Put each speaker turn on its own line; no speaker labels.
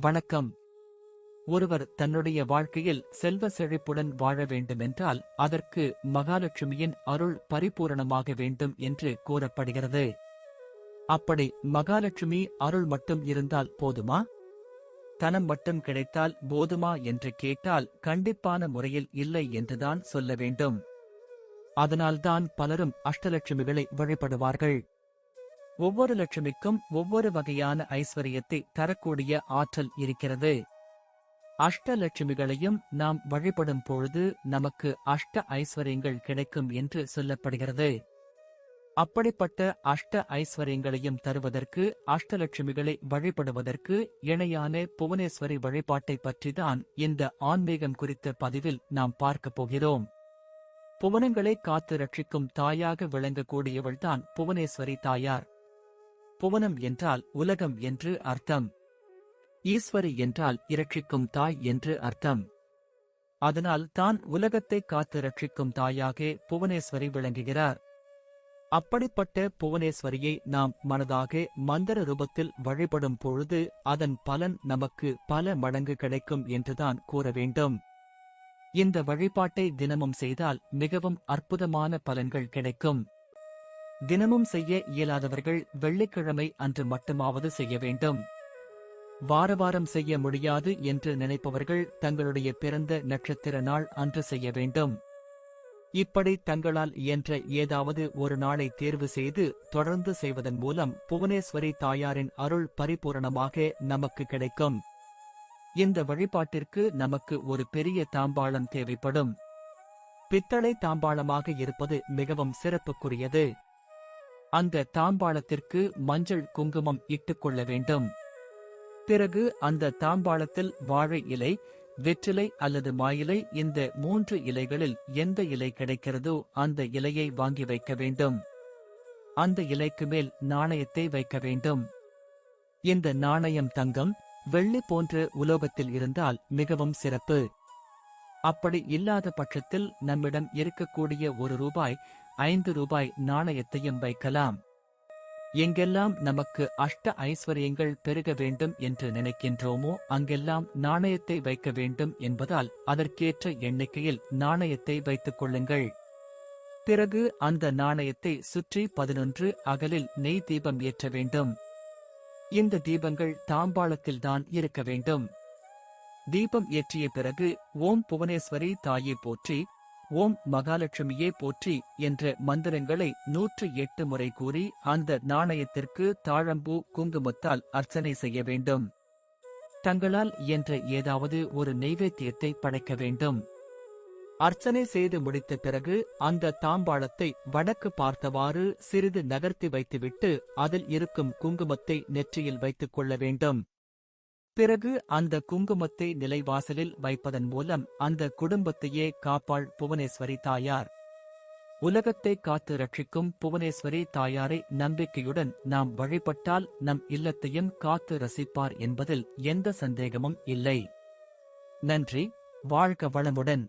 வணக்கம். ஒருவர் தன்னுடைய வாழ்க்கையில் செல்வ செழிப்புடன் வாழ வேண்டுமென்றால் அதற்கு மகாலட்சுமியின் அருள் பரிபூரணமாக வேண்டும் என்று கூறப்படுகிறது. அப்படி மகாலட்சுமி அருள் மட்டும் இருந்தால் போதுமா? தனம் மட்டும் கிடைத்தால் போதுமா என்று கேட்டால் கண்டிப்பான முறையில் இல்லை என்றுதான் சொல்ல வேண்டும். அதனால்தான் பலரும் அஷ்டலட்சுமிகளை வழிபடுவார்கள். ஒவ்வொரு லட்சுமிக்கும் ஒவ்வொரு வகையான ஐஸ்வர்யத்தை தரக்கூடிய ஆற்றல் இருக்கிறது. அஷ்டலட்சுமிகளையும் நாம் வழிபடும் பொழுது நமக்கு அஷ்ட ஐஸ்வர்யங்கள் கிடைக்கும் என்று சொல்லப்படுகிறது. அப்படிப்பட்ட அஷ்ட ஐஸ்வர்யங்களையும் தருவதற்கு அஷ்டலட்சுமிகளை வழிபடுவதற்கு இணையான புவனேஸ்வரி வழிபாட்டை பற்றிதான் இந்த ஆன்மீகம் குறித்த பதிவில் நாம் பார்க்கப் போகிறோம். புவனங்களை காத்து ரட்சிக்கும் தாயாக விளங்கக்கூடியவள்தான் புவனேஸ்வரி தாயார். புவனம் என்றால் உலகம் என்று அர்த்தம். ஈஸ்வரி என்றால் இரட்சிக்கும் தாய் என்று அர்த்தம். அதனால் தான் உலகத்தை காத்து ரட்சிக்கும் தாயாக புவனேஸ்வரி விளங்குகிறார். அப்படிப்பட்ட புவனேஸ்வரியை நாம் மனதாக மந்திர ரூபத்தில் வழிபடும் பொழுது அதன் பலன் நமக்கு பல மடங்கு கிடைக்கும் என்றுதான் கூற வேண்டும். இந்த வழிபாட்டை தினமும் செய்தால் மிகவும் அற்புதமான பலன்கள் கிடைக்கும். தினமும் செய்ய இயலாதவர்கள் வெள்ளிக்கிழமை அன்று மட்டுமாவது செய்ய வேண்டும். வார வாரம் செய்ய முடியாது என்று நினைப்பவர்கள் தங்களுடைய பிறந்த நட்சத்திர நாள் அன்று செய்ய வேண்டும். இப்படி தங்களால் இயன்ற ஏதாவது ஒரு நாளை தேர்வு செய்து தொடர்ந்து செய்வதன் மூலம் புவனேஸ்வரி தாயாரின் அருள் பரிபூரணமாக நமக்கு கிடைக்கும். இந்த வழிபாட்டிற்கு நமக்கு ஒரு பெரிய தாம்பாளம் தேவைப்படும். பித்தளை தாம்பாளமாக இருப்பது மிகவும் சிறப்புக்குரியது. அந்த தாம்பாளத்திற்கு மஞ்சள் குங்குமம் இட்டுக்கொள்ள வேண்டும். பிறகு அந்த தாம்பாளத்தில் வாழை இலை வெற்றிலை அல்லது மாயிலை இந்த மூன்று இலைகளில் எந்த இலை கிடைக்கிறதோ அந்த இலையை வாங்கி வைக்க வேண்டும். அந்த இலைக்கு மேல் நாணயத்தை வைக்க வேண்டும். இந்த நாணயம் தங்கம் வெள்ளி போன்ற உலோகத்தில் இருந்தால் மிகவும் சிறப்பு. அப்படி இல்லாத பட்சத்தில் நம்மிடம் இருக்கக்கூடிய ஒரு ரூபாய் ஐந்து ரூபாய் நாணயத்தையும் வைக்கலாம். எங்கெல்லாம் நமக்கு அஷ்ட ஐஸ்வர்யங்கள் பெருக வேண்டும் என்று நினைக்கின்றோமோ அங்கெல்லாம் நாணயத்தை வைக்க வேண்டும் என்பதால் அதற்கேற்ற எண்ணிக்கையில் நாணயத்தை வைத்துக் கொள்ளுங்கள். பிறகு அந்த நாணயத்தை சுற்றி பதினொன்று அகலில் நெய் தீபம் ஏற்ற வேண்டும். இந்த தீபங்கள் தாம்பாளத்தில்தான் இருக்க வேண்டும். தீபம் ஏற்றிய பிறகு ஓம் புவனேஸ்வரி தாயை போற்றி ஓம் மகாலட்சுமியே போற்றி என்ற மந்திரங்களை நூற்று எட்டு முறை கூறி அந்த நாணயத்திற்கு தாழம்பூ குங்குமத்தால் அர்ச்சனை செய்ய வேண்டும். தங்களால் இயன்ற ஏதாவது ஒரு நெய்வேத்தியத்தை படைக்க வேண்டும். அர்ச்சனை செய்து முடித்த பிறகு அந்த தாம்பாளத்தை வடக்கு பார்த்தவாறு சிறிது நகர்த்தி வைத்துவிட்டு அதில் இருக்கும் குங்குமத்தை நெற்றியில் வைத்துக் கொள்ள வேண்டும். பிறகு அந்த குங்குமத்தை நிலைவாசலில் வைப்பதன் மூலம் அந்த குடும்பத்தையே காப்பாள் புவனேஸ்வரி தாயார். உலகத்தை காத்து ரட்சிக்கும் புவனேஸ்வரி தாயாரை நம்பிக்கையுடன் நாம் வழிபட்டால் நம் இல்லத்தையும் காத்து ரசிப்பார் என்பதில் எந்த சந்தேகமும் இல்லை. நன்றி வாழ்க வளமுடன்.